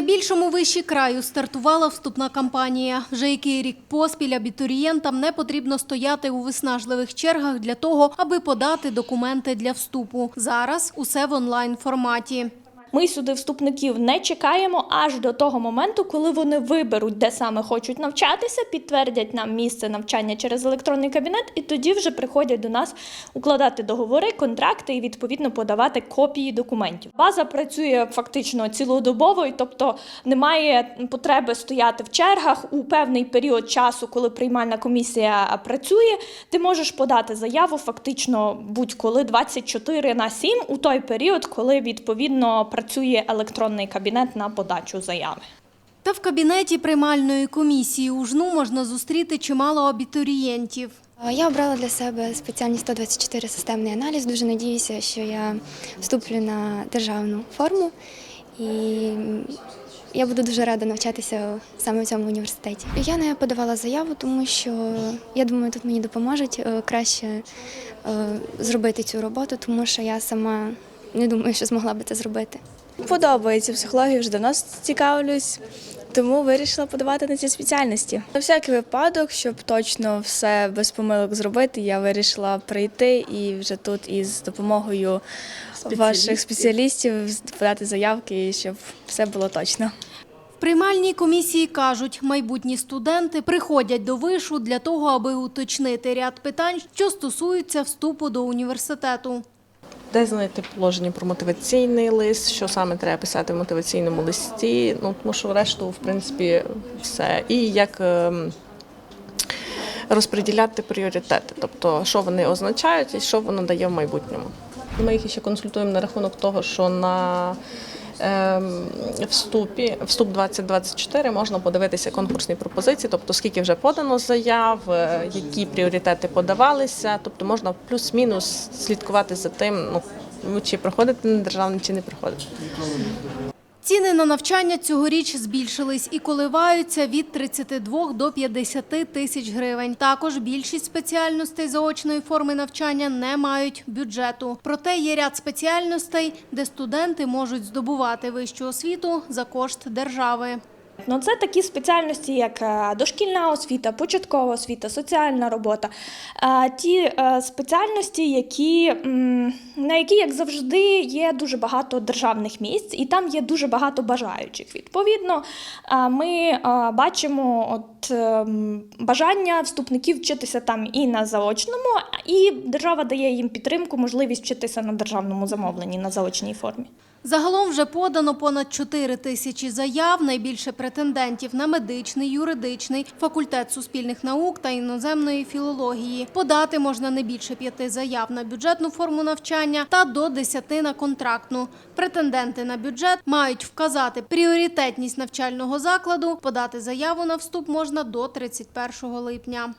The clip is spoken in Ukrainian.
найбільшому виші краю стартувала вступна кампанія. Вже який рік поспіль абітурієнтам не потрібно стояти у виснажливих чергах для того, аби подати документи для вступу. Зараз усе в онлайн форматі. Ми сюди вступників не чекаємо аж до того моменту, коли вони виберуть, де саме хочуть навчатися, підтвердять нам місце навчання через електронний кабінет, і тоді вже приходять до нас укладати договори, контракти і відповідно подавати копії документів. База працює фактично цілодобово, і тобто немає потреби стояти в чергах у певний період часу, коли приймальна комісія працює. Ти можеш подати заяву фактично будь-коли 24 на 7 у той період, коли відповідно працює електронний кабінет на подачу заяви. Та в кабінеті приймальної комісії у жну можна зустріти чимало абітурієнтів. Я обрала для себе спеціальність 124 системний аналіз. Дуже надіюся, що я вступлю на державну форму і я буду дуже рада навчатися саме в цьому університеті. Я не подавала заяву, тому що я думаю, тут мені допоможуть е, краще е, зробити цю роботу, тому що я сама не думаю, що змогла би це зробити. Подобається психологія, вже давно цікавлюсь, тому вирішила подавати на ці спеціальності. На всякий випадок, щоб точно все без помилок зробити, я вирішила прийти і вже тут із допомогою ваших спеціалістів подати заявки, щоб все було точно. В приймальній комісії кажуть, майбутні студенти приходять до вишу для того, аби уточнити ряд питань, що стосуються вступу до університету. Де знайти положення про мотиваційний лист, що саме треба писати в мотиваційному листі, ну тому що решту, в принципі, все. І як ем, розподіляти пріоритети, тобто що вони означають і що воно дає в майбутньому. Ми їх ще консультуємо на рахунок того, що на вступі, вступ 2024 можна подивитися конкурсні пропозиції, тобто скільки вже подано заяв, е, які пріоритети подавалися, тобто можна плюс-мінус слідкувати за тим, ну чи проходити на державний, чи не проходити. Ціни на навчання цьогоріч збільшились і коливаються від 32 до 50 тисяч гривень. Також більшість спеціальностей заочної форми навчання не мають бюджету. Проте є ряд спеціальностей, де студенти можуть здобувати вищу освіту за кошт держави. Ну, це такі спеціальності, як е, дошкільна освіта, початкова освіта, соціальна робота. Е, Ті е, спеціальності, які, на які, як завжди, є дуже багато державних місць, і там є дуже багато бажаючих. Відповідно, ми бачимо от, бажання вступників вчитися там і на заочному, і держава дає їм підтримку, можливість вчитися на державному замовленні на заочній формі. Загалом вже подано понад 4 тисячі заяв. Найбільше претендентів на медичний, юридичний, факультет суспільних наук та іноземної філології. Подати можна не більше п'яти заяв на бюджетну форму навчання та до 10 на контрактну. Претенденти на бюджет мають вказати пріоритетність навчального закладу. Подати заяву на вступ можна до 31 липня.